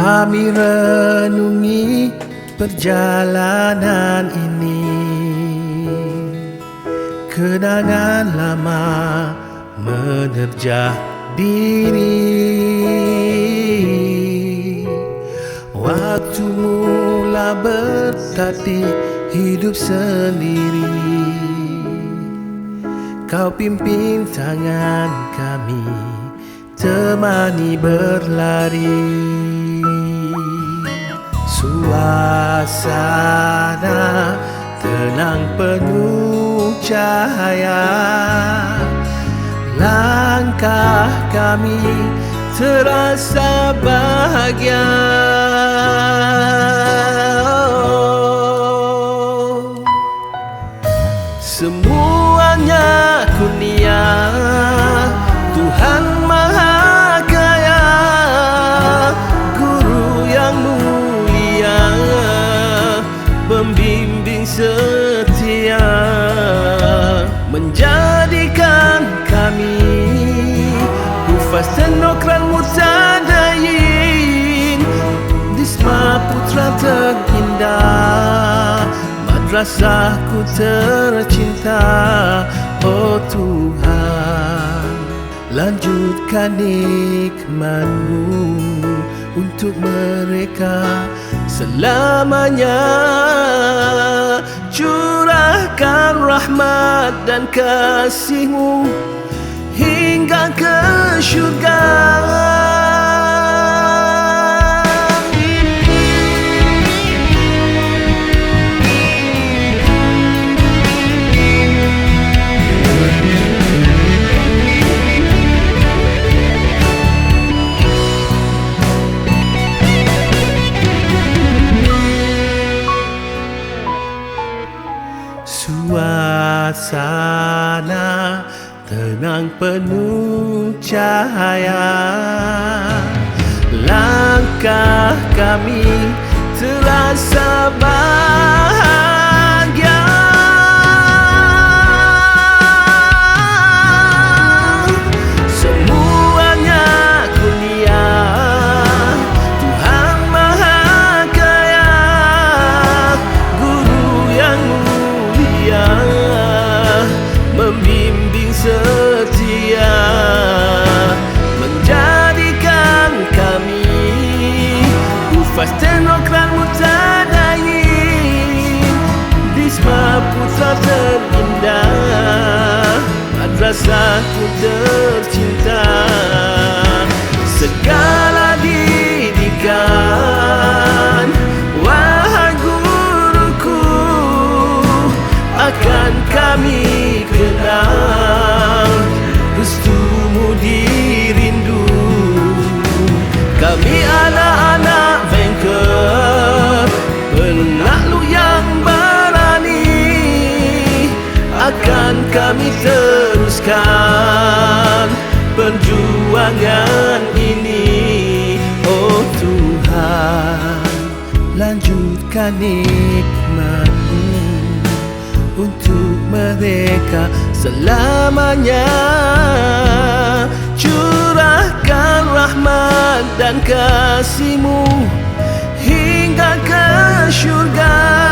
Kami renungi perjalanan ini. Kenangan lama menerjah diri. Waktu mula bertati hidup sendiri. Kau pimpin tangan kami Temani berlari Suasana tenang penuh cahaya. Langkah kami terasa bahagia. Semuanya kurnia Menjadikan kami Hufaz tenokran mutadayin Disma putra terindah Madrasahku tercinta. Oh Tuhan Lanjutkan nikmatmu Untuk mereka selamanya Curahkan rahmat dan kasihmu Hingga ke syurga Suasana tenang penuh cahaya. Langkah kami terasa bahagia Hufaz tenokran mutadayin Disma putra terindah Madrasahku tercinta kami teruskan Perjuangan ini. Oh Tuhan Lanjutkan nikmatmu Untuk mereka selamanya. Curahkan rahmat dan kasihmu Hingga ke syurga